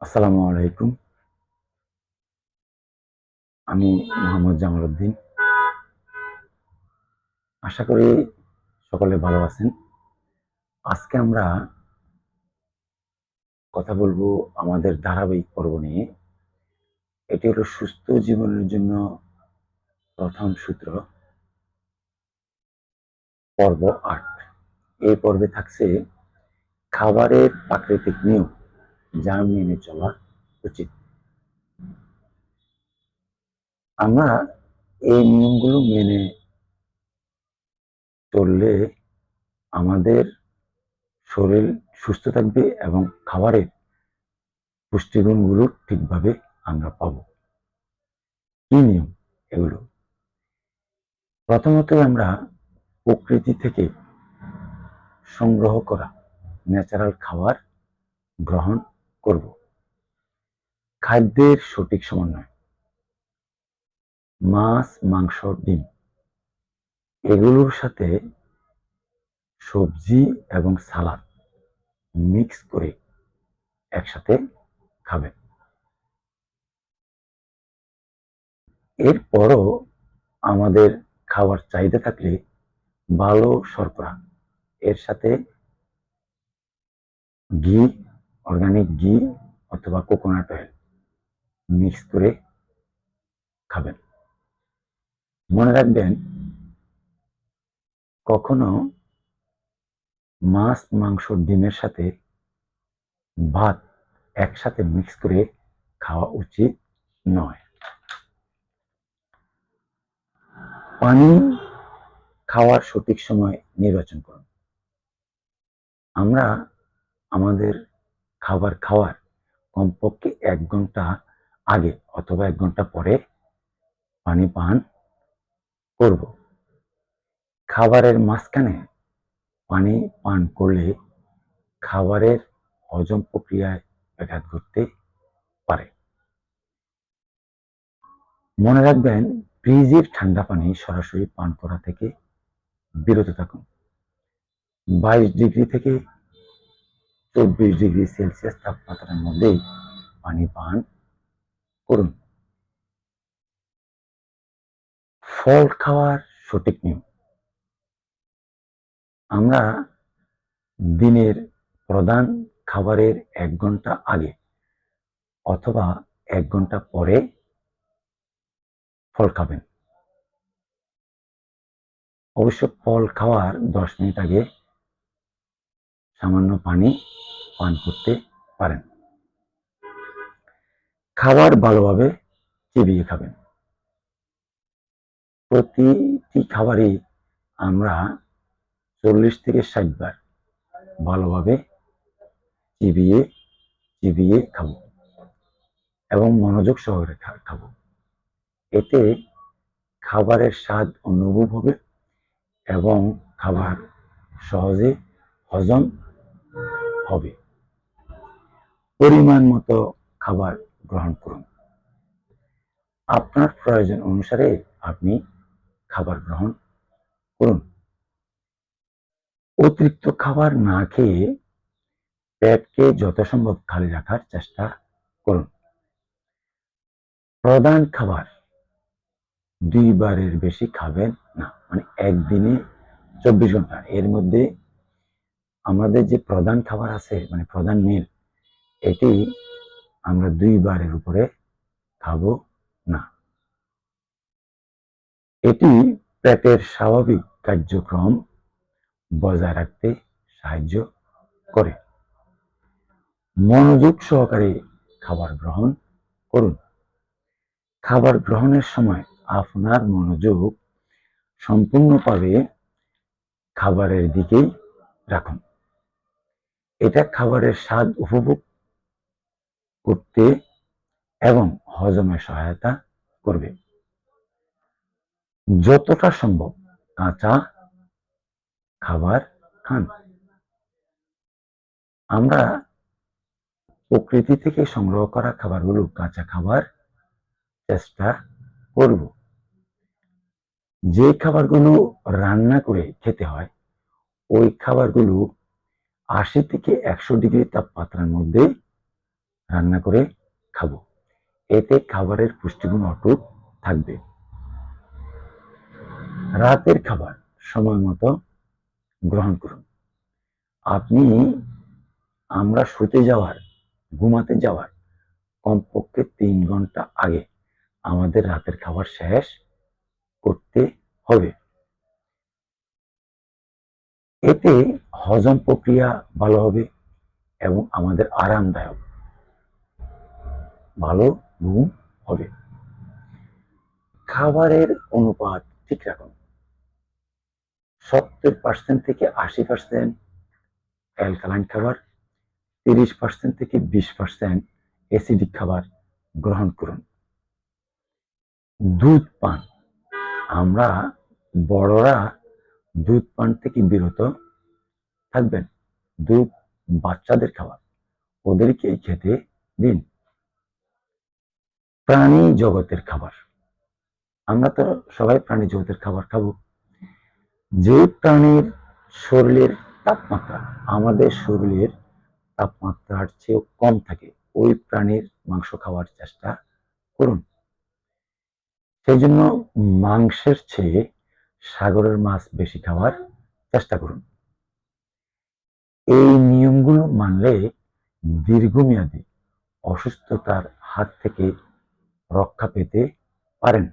আসসালামু আলাইকুম। আমি মোহাম্মদ জামাল উদ্দিন। আশা করি সকলে ভালো আছেন। আজকে আমরা কথা বলব আমাদের ধারাবাহিক পর্ব নিয়ে। এটি হলো সুস্থ জীবনের জন্য প্রথম সূত্র। পর্ব আট। এই পর্বে থাকছে খাবারের প্রাকৃতিক নিয়ম। যা মেনে চলা উচিত। আমরা এই নিয়মগুলো মেনে চললে আমাদের শরীর সুস্থ থাকবে এবং খাবারের পুষ্টিগুণগুলো ঠিকভাবে আমরা পাবো। কি নিয়ম এগুলো? প্রথমত আমরা প্রকৃতি থেকে সংগ্রহ করা ন্যাচারাল খাবার গ্রহণ করব। খাদ্যের সঠিক সমন্বয়। মাছ, মাংস, ডিম। এগুলোর সাথে সবজি এবং সালাদ মিক্স করে একসাথে খাবেন। এরপরও আমাদের খাবার চাহিদা থাকলে ভালো শর্করা এর সাথে ঘি অর্গানিক ঘি অথবা কোকোনাট অয়েল মিক্স করে খাবেন। মনে রাখবেন, কখনো মাছ, মাংস, ডিমের সাথে ভাত একসাথে মিক্স করে খাওয়া উচিত নয়। পানি খাওয়ার সঠিক সময় নির্বাচন করুন। আমরা আমাদের খাবার খাওয়ার কমপক্ষে এক ঘণ্টা আগে অথবা এক ঘণ্টা পরে পানি পান করব। খাবারের মাঝখানে পানি পান করলে খাবারের হজম প্রক্রিয়ায় ব্যাঘাত ঘটতে পারে। মনে রাখবেন, ফ্রিজের ঠান্ডা পানি সরাসরি পান করা থেকে বিরত থাকুন। বাইশ ডিগ্রি থেকে চব্বিশ ডিগ্রি সেলসিয়াস তাপমাত্রার মধ্যেই পানি পান করুন। ফল খাওয়ার সঠিক নিয়ম। আমরা দিনের প্রধান খাবারের এক ঘণ্টা আগে অথবা এক ঘণ্টা পরে ফল খাবেন। অবশ্য ফল খাওয়ার দশ মিনিট আগে সামান্য পানি পান করতে পারেন। খাবার ভালোভাবে চিবিয়ে খাবেন। প্রতিটি খাবারই আমরা চল্লিশ থেকে ষাট বার ভালোভাবে চিবিয়ে চিবিয়ে খাব এবং মনোযোগ সহকারে খাব। এতে খাবারের স্বাদ অনুভব হবে এবং খাবার সহজে হজম হবে। পরিমাণ মতো খাবার গ্রহণ করুন। আপনার প্রয়োজন অনুসারে আপনি খাবার গ্রহণ করুন। অতিরিক্ত খাবার না খেয়ে পেটকে যথাসম্ভব খালি রাখার চেষ্টা করুন। প্রধান খাবার দুইবারের বেশি খাবেন না মানে একদিনে চব্বিশ ঘণ্টা। এর মধ্যে আমাদের যে প্রধান খাবার আছে মানে প্রধান মিল এটি আমরা দুইবারের উপরে খাব না। এটি পেটের স্বাভাবিক কার্যক্রম বজায় রাখতে সাহায্য করে। মনোযোগ সহকারে খাবার গ্রহণ করুন। খাবার গ্রহণের সময় আপনার মনোযোগ সম্পূর্ণভাবে খাবারের দিকেই রাখুন। এটা খাবারের স্বাদ উপভোগ করতে এবং হজমে সহায়তা করবে। যতটা সম্ভব কাঁচা খাবার খান। আমরা প্রকৃতি থেকে সংগ্রহ করা খাবারগুলো কাঁচা খাবার চেষ্টা করব। যে খাবারগুলো রান্না করে খেতে হয়, ওই খাবারগুলো আশি থেকে একশো ডিগ্রি তাপমাত্রার মধ্যে রান্না করে খাব। এতে খাবারের পুষ্টিগুণ অটুট থাকবে। রাতের খাবার সময় মতো গ্রহণ করুন। আপনি আমরা শুতে যাওয়ার, ঘুমাতে যাওয়ার কমপক্ষে তিন ঘণ্টা আগে আমাদের রাতের খাবার শেষ করতে হবে। এতে হজম প্রক্রিয়া ভালো হবে এবং আমাদের আরামদায়ক ভালো ঘুম হবে। খাবারের অনুপাত ঠিক রাখুন। সত্তর পার্সেন্ট থেকে আশি পার্সেন্ট অ্যালকালাইন খাবার, তিরিশ পার্সেন্ট থেকে বিশ পার্সেন্ট অ্যাসিডিক খাবার গ্রহণ করুন। দুধ পান। আমরা বড়রা দুধ পান থেকে বিরত থাকবেন। দুধ বাচ্চাদের খাবার। ওদেরকে খেতে দিন। প্রাণী জগতের খাবার। আমরা তো সবাই প্রাণী জগতের খাবার খাব। যে প্রাণীর শরীরের তাপমাত্রা, আমাদের শরীরের তাপমাত্রার চেয়েও কম থাকে, ওই প্রাণীর মাংস খাওয়ার চেষ্টা করুন। সেই জন্য মাংসের চেয়ে সাগরের মাছ বেশি খাওয়ার চেষ্টা করুন। এই নিয়মগুলো মানলে দীর্ঘমেয়াদী অসুস্থতার হাত থেকে রক্ষা পেতে পারেন।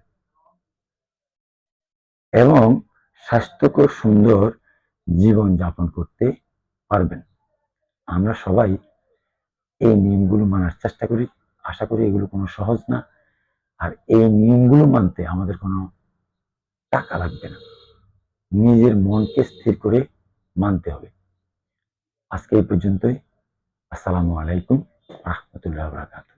এবং স্বাস্থ্যকর, সুন্দর জীবন যাপন করতে পারবেন। আমরা সবাই এই নিয়মগুলো মানার চেষ্টা করি। আশা করি এগুলো কোনো সহজ না। আর এই নিয়মগুলো মানতে আমাদের কোনো টাকা লাগবে না। নিজের মনকে স্থির করে মানতে হবে। আজকে এই পর্যন্তই। আসসালামু আলাইকুম। রহমতুল্লাহ বরাকাত